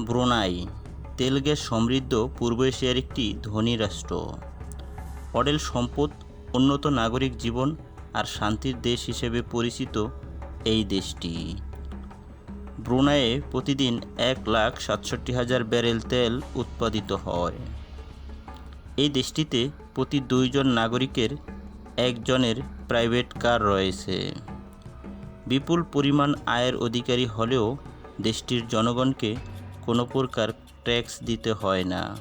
Brunei তেল gas সমৃদ্ধ পূর্ব এশিয়ার একটি ধনী রাষ্ট্র। অডেল সম্পদ, উন্নত নাগরিক জীবন আর শান্তির দেশ হিসেবে পরিচিত এই দেশটি। ব্রুনাইয়ে প্রতিদিন এক লাখ সাতষট্টি হাজার ব্যারেল তেল উৎপাদিত হয়। এই দেশটিতে প্রতি দুইজন নাগরিকের একজনের প্রাইভেট কার রয়েছে। বিপুল পরিমাণ আয়ের অধিকারী হলেও দেশটির জনগণকে কোনো প্রকার ট্যাক্স দিতে হয় না।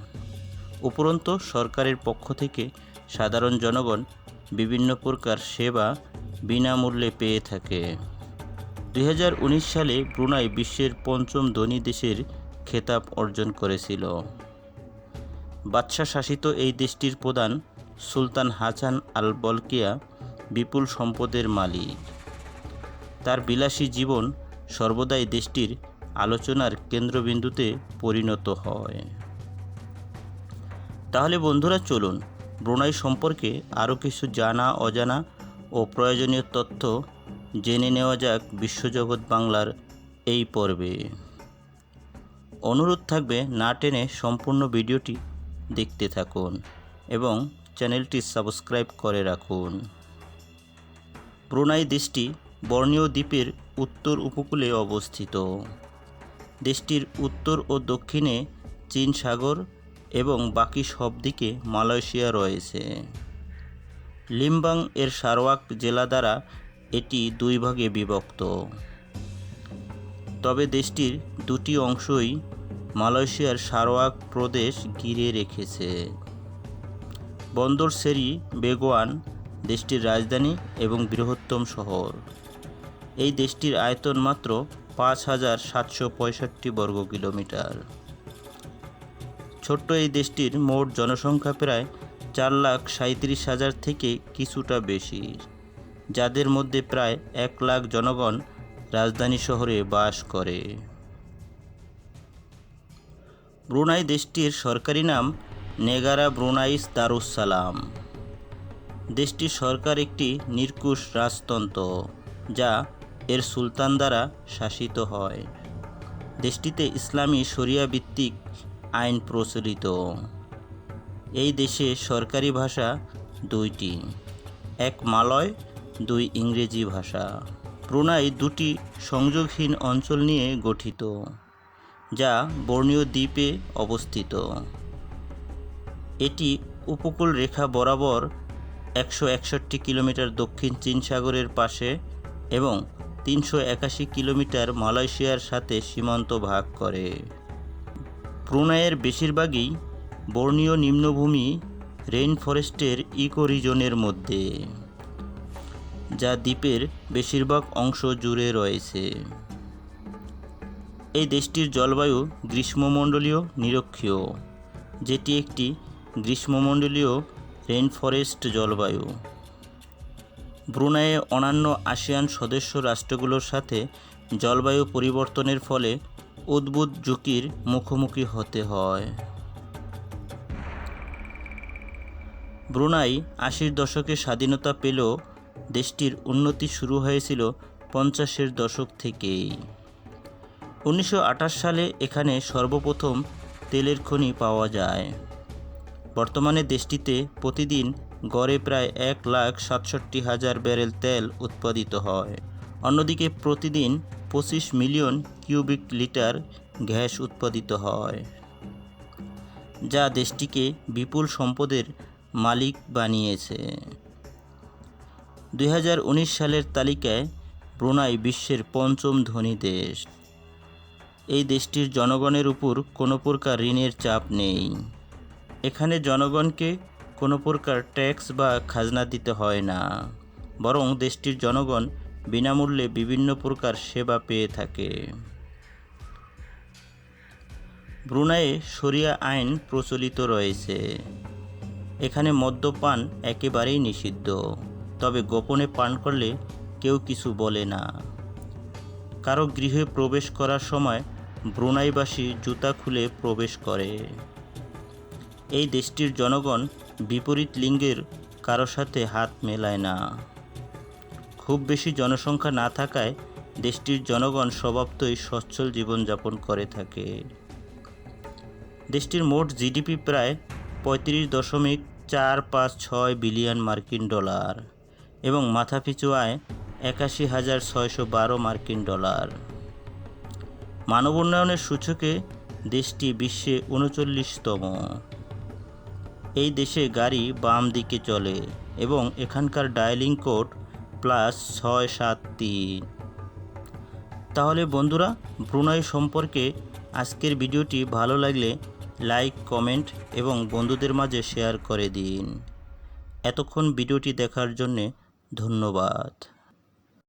উপরন্ত, সরকারের পক্ষ থেকে সাধারণ জনগণ বিভিন্ন প্রকার সেবা বিনামূল্যে পেয়ে থাকে। দু হাজার উনিশ সালে ব্রুনাই বিশ্বের পঞ্চম ধনী দেশের খেতাব অর্জন করেছিল। বাদশাহ শাসিত এই দেশটির প্রধান সুলতান হাসান আল বলকিয়া বিপুল সম্পদের মালিক। তার বিলাসী জীবন সর্বদাই দেশটির আলোচনার কেন্দ্রবিন্দুতে পরিণত হয়। তাহলে বন্ধুরা চলুন ব্রুনাই সম্পর্কে আরও কিছু জানা, অজানা ও প্রয়োজনীয় তথ্য জেনে নেওয়া যাক বিশ্বজগৎ বাংলার এই পর্বে। অনুরোধ থাকবে না টেনে সম্পূর্ণ ভিডিওটি দেখতে থাকুন এবং চ্যানেলটি সাবস্ক্রাইব করে রাখুন। ব্রুনাই দেশটি বর্ণীয় দ্বীপের উত্তর উপকূলে অবস্থিত। দেশটির উত্তর ও দক্ষিণে চীন সাগর এবং বাকি সব দিকে মালয়েশিয়া রয়েছে। লিম্বাং এর সারওয়াক জেলা দ্বারা এটি দুই ভাগে বিভক্ত। তবে দেশটির দুটি অংশই মালয়েশিয়ার সারওয়াক প্রদেশ ঘিরে রেখেছে। বন্দর সেরি বেগোয়ান দেশটির রাজধানী এবং বৃহত্তম শহর। এই দেশটির আয়তন মাত্র পাঁচ হাজার সাতশো পঁয়ষট্টি বর্গ কিলোমিটার। ছোট্ট এই দেশটির মোট জনসংখ্যা প্রায় চার লাখ সাঁত্রিশ হাজার থেকে কিছুটা বেশি, যাদের মধ্যে প্রায় এক লাখ জনগণ রাজধানী শহরে বাস করে। ব্রুনাই দেশটির সরকারি নাম নেগারা ব্রুনাইস দারুসালাম দেশটির সরকার একটি নিরকুশ রাজতন্ত্র, যা এর সুলতান দ্বারা শাসিত হয়। দেশটিতে ইসলামী শরিয়া ভিত্তিক আইন প্রচলিত। এই দেশে সরকারি ভাষা দুইটি, এক মালয়, দুই ইংরেজি ভাষা। ব্রুনাই দুটি সংযোগহীন অঞ্চল নিয়ে গঠিত, যা বর্ণীয় দ্বীপে অবস্থিত। এটি উপকূল রেখা বরাবর একশো একষট্টি কিলোমিটার দক্ষিণ চীন সাগরের পাশে এবং তিনশো একাশি কিলোমিটার মালয়েশিয়ার সাথে সীমান্ত ভাগ করে। ব্রুনাইয়ের বেশিরভাগই বর্ণীয় নিম্নভূমি রেইন ফরেস্টের ইকোরিজনের মধ্যে, যা দ্বীপের বেশিরভাগ অংশ জুড়ে রয়েছে। এই দেশটির জলবায়ু গ্রীষ্মমণ্ডলীয় নিরক্ষীয়, যেটি একটি গ্রীষ্মমণ্ডলীয় রেইনফরেস্ট জলবায়ু। ব্রুনাইয়ে অন্যান্য আসিয়ান সদস্য রাষ্ট্রগুলোর সাথে জলবায়ু পরিবর্তনের ফলে উদ্ভুত ঝুঁকির মুখোমুখি হতে হয়। ব্রুনাই আশির দশকে স্বাধীনতা পেলেও দেশটির উন্নতি শুরু হয়েছিল পঞ্চাশের দশক থেকেই। উনিশশো আঠাশ সালে এখানে সর্বপ্রথম তেলের খনি পাওয়া যায়। বর্তমানে দেশটিতে প্রতিদিন গড়ে প্রায় এক লাখ সাতষট্টি হাজার ব্যারেল তেল উৎপাদিত হয়। অন্যদিকে প্রতিদিন পঁচিশ মিলিয়ন কিউবিক লিটার গ্যাস উৎপাদিত হয়, যা দেশটিকে বিপুল সম্পদের মালিক বানিয়েছে। দুই হাজার উনিশ সালের তালিকায় ব্রুনাই বিশ্বের পঞ্চম ধনী দেশ। এই দেশটির জনগণের উপর কোনো প্রকার ঋণের চাপ নেই। এখানে জনগণকে কোনো প্রকার ট্যাক্স বা খাজনা দিতে হয় না। বরং দেশটির জনগণ বিনামূল্যে বিভিন্ন প্রকার সেবা পেয়ে থাকে। ব্রুনাইয়ে শরিয়া আইন প্রচলিত রয়েছে। এখানে মদ্যপান একেবারেই নিষিদ্ধ। তবে গোপনে পান করলে কেউ কিছু বলে না। কারও গৃহে প্রবেশ করার সময় ব্রুনাইবাসী জুতা খুলে প্রবেশ করে। এই দেশটির জনগণ বিপরীত লিঙ্গের কারও সাথে হাত মেলায় না। খুব বেশি জনসংখ্যা না থাকায় দেশটির জনগণ স্বভাবতই সচ্ছল জীবনযাপন করে থাকে। দেশটির মোট জিডিপি প্রায় পঁয়ত্রিশ দশমিক চার পাঁচ ছয় বিলিয়ন মার্কিন ডলার এবং মাথাপিছু আয় একাশি হাজার ছয়শো বারো মার্কিন ডলার। মানব উন্নয়নের সূচকে দেশটি বিশ্বে উনচল্লিশতম। এই দেশে গাড়ি বাম দিকে চলে এবং এখানকার ডায়ালিং কোড প্লাস ছয় সাত তিন। তাহলে বন্ধুরা, ব্রুনাই সম্পর্কে আজকের ভিডিওটি ভালো লাগলে লাইক, কমেন্ট এবং বন্ধুদের মাঝে শেয়ার করে দিন। এতক্ষণ ভিডিওটি দেখার জন্যে ধন্যবাদ।